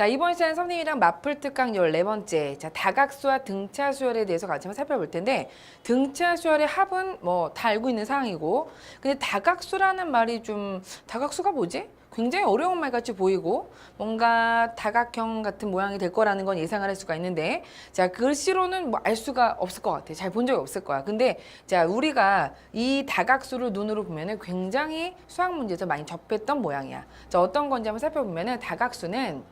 자, 이번 시간에 선생님이랑 맞풀 특강 14번째. 자, 다각수와 등차 수열에 대해서 같이 한번 살펴볼 텐데 등차 수열의 합은 뭐 다 알고 있는 상황이고 근데 다각수라는 말이 좀 다각수가 뭐지? 굉장히 어려운 말 같이 보이고 뭔가 다각형 같은 모양이 될 거라는 건 예상을 할 수가 있는데 자 글씨로는 뭐 알 수가 없을 것 같아. 잘 본 적이 없을 거야. 근데 자 우리가 이 다각수를 눈으로 보면은 굉장히 수학 문제에서 많이 접했던 모양이야. 자 어떤 건지 한번 살펴보면은 다각수는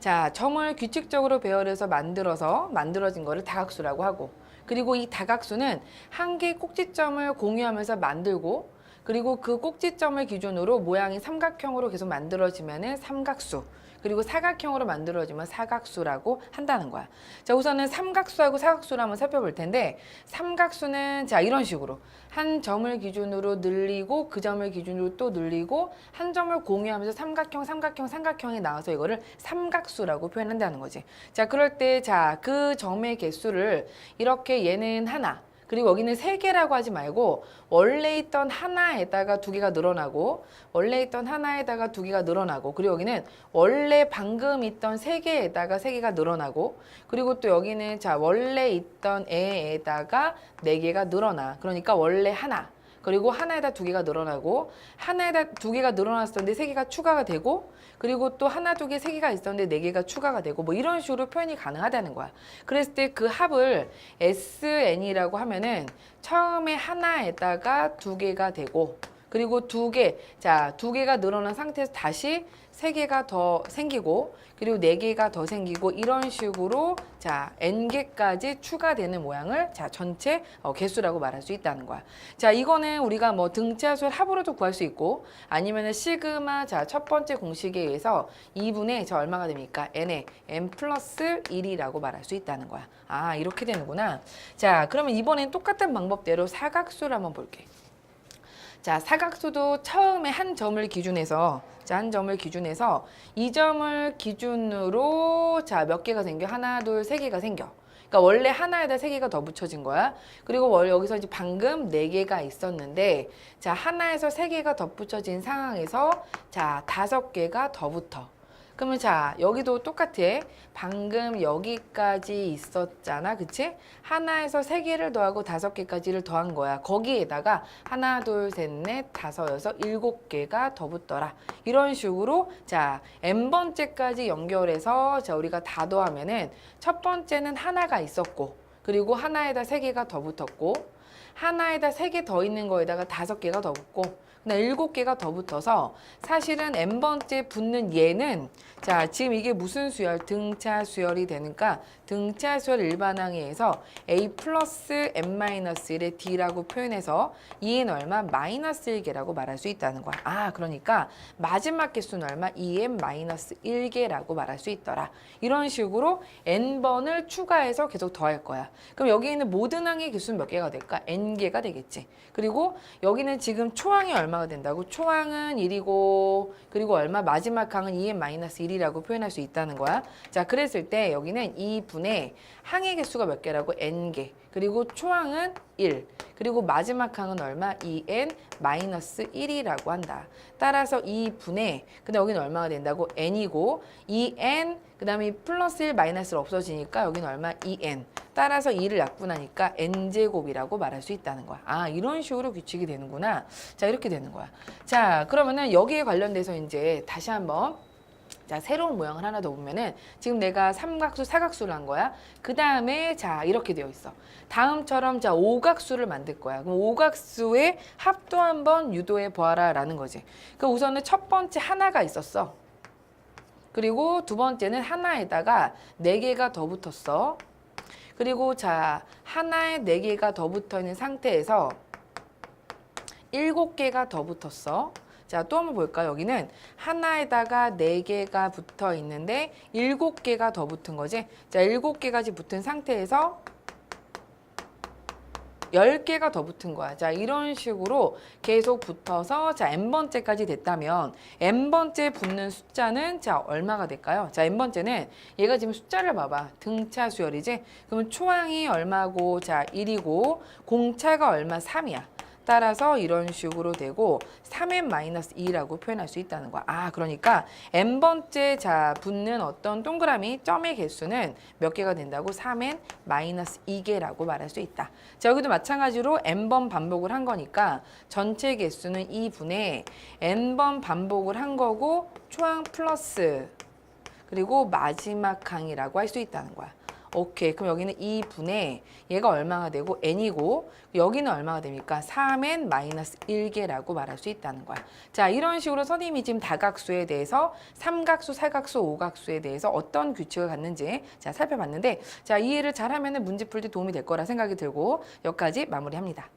자 점을 규칙적으로 배열해서 만들어서 만들어진 거를 다각수라고 하고 그리고 이 다각수는 한 개의 꼭지점을 공유하면서 만들고 그리고 그 꼭지점을 기준으로 모양이 삼각형으로 계속 만들어지면은 삼각수. 그리고 사각형으로 만들어지면 사각수라고 한다는 거야. 자, 우선은 삼각수하고 사각수를 한번 살펴볼 텐데, 삼각수는 자, 이런 식으로 한 점을 기준으로 늘리고 그 점을 기준으로 또 늘리고 한 점을 공유하면서 삼각형, 삼각형, 삼각형이 나와서 이거를 삼각수라고 표현한다는 거지. 자, 그럴 때 자, 그 점의 개수를 이렇게 얘는 하나, 그리고 여기는 세 개라고 하지 말고 원래 있던 하나에다가 두 개가 늘어나고 원래 있던 하나에다가 두 개가 늘어나고 그리고 여기는 원래 방금 있던 세 개에다가 세 개가 늘어나고 그리고 또 여기는 자 원래 있던 애에다가 네 개가 늘어나. 그러니까 원래 하나 그리고 하나에다 두 개가 늘어나고 하나에다 두 개가 늘어났었는데 세 개가 추가가 되고 그리고 또 하나 두 개 세 개가 있었는데 네 개가 추가가 되고 뭐 이런 식으로 표현이 가능하다는 거야. 그랬을 때 그 합을 SN이라고 하면은 처음에 하나에다가 두 개가 되고 그리고 두 개, 자, 두 개가 늘어난 상태에서 다시 세 개가 더 생기고 그리고 네 개가 더 생기고 이런 식으로 자, n 개까지 추가되는 모양을 자, 전체 어, 개수라고 말할 수 있다는 거야. 자, 이거는 우리가 뭐 등차수열 합으로도 구할 수 있고 아니면은 시그마 자, 첫 번째 공식에 의해서 2분의 저 얼마가 됩니까? n에 n 플러스 1이라고 말할 수 있다는 거야. 아, 이렇게 되는구나. 자, 그러면 이번엔 똑같은 방법대로 사각수를 한번 볼게. 자, 사각수도 처음에 한 점을 기준해서 자, 한 점을 기준해서 이 점을 기준으로 자, 몇 개가 생겨? 하나, 둘, 세 개가 생겨. 그러니까 원래 하나에다 세 개가 더 붙여진 거야. 그리고 월 여기서 이제 방금 네 개가 있었는데 자, 하나에서 세 개가 더 붙여진 상황에서 자, 다섯 개가 더 붙어. 그러면 자 여기도 똑같아. 방금 여기까지 있었잖아 그치? 하나에서 세 개를 더하고 다섯 개까지를 더한 거야. 거기에다가 하나 둘셋넷 다섯 여섯 일곱 개가 더 붙더라. 이런 식으로 자 n 번째까지 연결해서 자 우리가 다 더하면은 첫 번째는 하나가 있었고 그리고 하나에다 세 개가 더 붙었고 하나에다 세 개 더 있는 거에다가 다섯 개가 더 붙고 그다음 일곱 개가 더 붙어서 사실은 n 번째 붙는 얘는 자 지금 이게 무슨 수열 등차 수열이 되니까 등차 수열 일반항에서 a 플러스 n 마이너스 1의 d라고 표현해서 2n 얼마 마이너스 1개라고 말할 수 있다는 거야. 아 그러니까 마지막 개수는 얼마 2n 마이너스 1개라고 말할 수 있더라. 이런 식으로 n 번을 추가해서 계속 더할 거야. 그럼 여기 있는 모든 항의 개수는 몇 개가 될까? N 개가 되겠지. 그리고 여기는 지금 초항이 얼마가 된다고? 초항은 1이고 그리고 얼마 마지막 항은 2n 마이너스 1이라고 표현할 수 있다는 거야. 자, 그랬을 때 여기는 2분의 항의 개수가 몇 개라고? n 개. 그리고 초항은 1. 그리고 마지막 항은 얼마? 2n 마이너스 1이라고 한다. 따라서 2분의 근데 여기는 얼마가 된다고? n이고 2n 그다음에 플러스 1 마이너스 1 없어지니까 여기는 얼마? 2n. 따라서 2를 약분하니까 n제곱이라고 말할 수 있다는 거야. 아, 이런 식으로 규칙이 되는구나. 자, 이렇게 되는 거야. 자, 그러면은 여기에 관련돼서 이제 다시 한번 자, 새로운 모양을 하나 더 보면은 지금 내가 삼각수, 사각수를 한 거야. 그 다음에 자, 이렇게 되어 있어. 다음처럼 자, 오각수를 만들 거야. 그럼 오각수의 합도 한번 유도해 보아라 라는 거지. 그 우선은 첫 번째 하나가 있었어. 그리고 두 번째는 하나에다가 네 개가 더 붙었어. 그리고 자, 하나에 네 개가 더 붙어 있는 상태에서 일곱 개가 더 붙었어. 자, 또 한번 볼까요? 여기는 하나에다가 네 개가 붙어 있는데 일곱 개가 더 붙은 거지. 자, 일곱 개까지 붙은 상태에서 열개가 더 붙은 거야. 자, 이런 식으로 계속 붙어서 자, n번째까지 됐다면 n번째 붙는 숫자는 자, 얼마가 될까요? 자, n번째는 얘가 지금 숫자를 봐봐. 등차 수열이지? 그러면 초항이 얼마고 자, 1이고 공차가 얼마? 3이야. 따라서 이런 식으로 되고 3n 마이너스 2라고 표현할 수 있다는 거야. 아, 그러니까 n번째 자 붙는 어떤 동그라미 점의 개수는 몇 개가 된다고 3n 마이너스 2개라고 말할 수 있다. 자, 여기도 마찬가지로 n번 반복을 한 거니까 전체 개수는 2분의 n번 반복을 한 거고 초항 플러스 그리고 마지막 항이라고 할 수 있다는 거야. 오케이. 그럼 여기는 2분의 얘가 얼마가 되고 n이고 여기는 얼마가 됩니까? 3n 마이너스 1개라고 말할 수 있다는 거야. 자, 이런 식으로 선생님이 지금 다각수에 대해서 삼각수, 사각수, 오각수에 대해서 어떤 규칙을 갖는지 자, 살펴봤는데 자, 이해를 잘하면 문제 풀 때 도움이 될 거라 생각이 들고 여기까지 마무리합니다.